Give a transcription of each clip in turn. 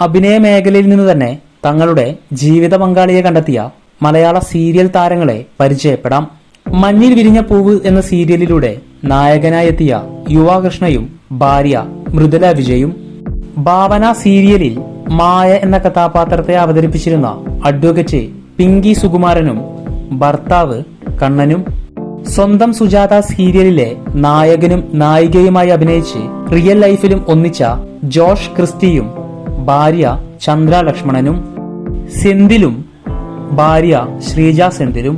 അഭിനയ മേഖലയിൽ നിന്ന് തന്നെ തങ്ങളുടെ ജീവിത പങ്കാളിയെ കണ്ടെത്തിയ മലയാള സീരിയൽ താരങ്ങളെ പരിചയപ്പെടാം. മഞ്ഞിൽ വിരിഞ്ഞ പൂവ് എന്ന സീരിയലിലൂടെ നായകനായെത്തിയ യുവാകൃഷ്ണയും ഭാര്യ മൃദുല വിജയും ഭാവന സീരിയലിൽ മായ എന്ന കഥാപാത്രത്തെ അവതരിപ്പിച്ചിരുന്ന അഡ്വക്കേറ്റ് പിങ്കി സുകുമാരനും ഭർത്താവ് കണ്ണനും സ്വന്തം സുജാത സീരിയലിലെ നായകനും നായികയുമായി അഭിനയിച്ച് റിയൽ ലൈഫിലും ഒന്നിച്ച ജോഷ് ക്രിസ്റ്റിയും ഭാര്യ ചന്ദ്ര ലക്ഷ്മണനും സെന്തിലും ഭാര്യ ശ്രീജ സെന്തിലും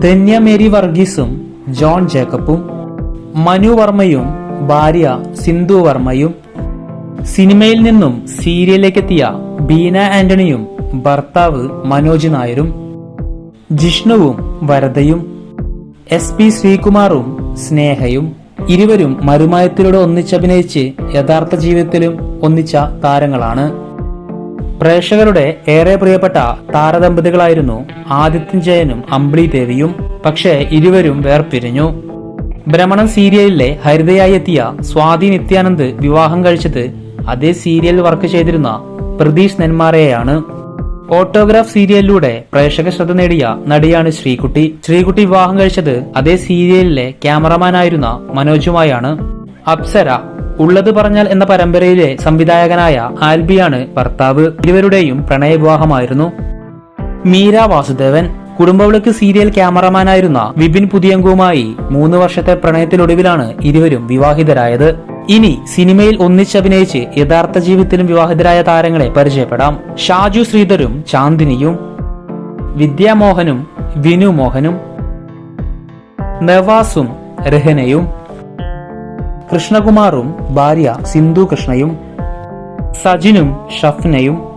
ധന്യ മേരി വർഗീസും ജോൺ ജേക്കബും മനു വർമ്മയും ഭാര്യ സിന്ധു വർമ്മയും സിനിമയിൽ നിന്നും സീരിയലിലേക്കെത്തിയ ബീന ആന്റണിയും ഭർത്താവ് മനോജ് നായരും ജിഷ്ണുവും വരദയും എസ് പി ശ്രീകുമാറും സ്നേഹയും ഇരുവരും മരുമായത്തിലൂടെ ഒന്നിച്ചഭിനയിച്ച് യഥാർത്ഥ ജീവിതത്തിലും ഒന്നിച്ച താരങ്ങളാണ്. പ്രേക്ഷകരുടെ ഏറെ പ്രിയപ്പെട്ട താരദമ്പതികളായിരുന്നു ആദിത്യൻ ജയനും അമ്പിളി ദേവിയും. പക്ഷേ ഇരുവരും വേർപിരിഞ്ഞു. ഭ്രമണം സീരിയലിലെ ഹരിതയായി എത്തിയ സ്വാതി നിത്യാനന്ദ് വിവാഹം കഴിച്ചത് അതേ സീരിയൽ വർക്ക് ചെയ്തിരുന്ന പ്രതീഷ് നെന്മാറയെയാണ് ഓട്ടോഗ്രാഫ് സീരിയലിലൂടെ പ്രേക്ഷക ശ്രദ്ധ നേടിയ നടിയാണ് ശ്രീകുട്ടി. ശ്രീകുട്ടി വിവാഹം കഴിച്ചത് അതേ സീരിയലിലെ ക്യാമറമാനായിരുന്ന മനോജുമായാണ്. അപ്സര ഉള്ളത് പറഞ്ഞാൽ എന്ന പരമ്പരയിലെ സംവിധായകനായ ആൽബിയാണ് ഭർത്താവ്. ഇരുവരുടെയും പ്രണയവിവാഹമായിരുന്നു. മീര വാസുദേവൻ കുടുംബവിളക്ക് സീരിയൽ ക്യാമറമാനായിരുന്ന വിപിൻ പുതിയങ്കുമായി മൂന്ന് വർഷത്തെ പ്രണയത്തിനൊടുവിലാണ് ഇരുവരും വിവാഹിതരായത്. ഇനി സിനിമയിൽ ഒന്നിച്ചഭിനയിച്ച് യഥാർത്ഥ ജീവിതത്തിലും വിവാഹിതരായ താരങ്ങളെ പരിചയപ്പെടാം. ഷാജു ശ്രീധരും ചാന്ദിനിയും വിദ്യാമോഹനും വിനു മോഹനും നവാസും രഹനയും കൃഷ്ണകുമാറും ഭാര്യ സിന്ധു കൃഷ്ണയും സജിനും ഷഫ്നയും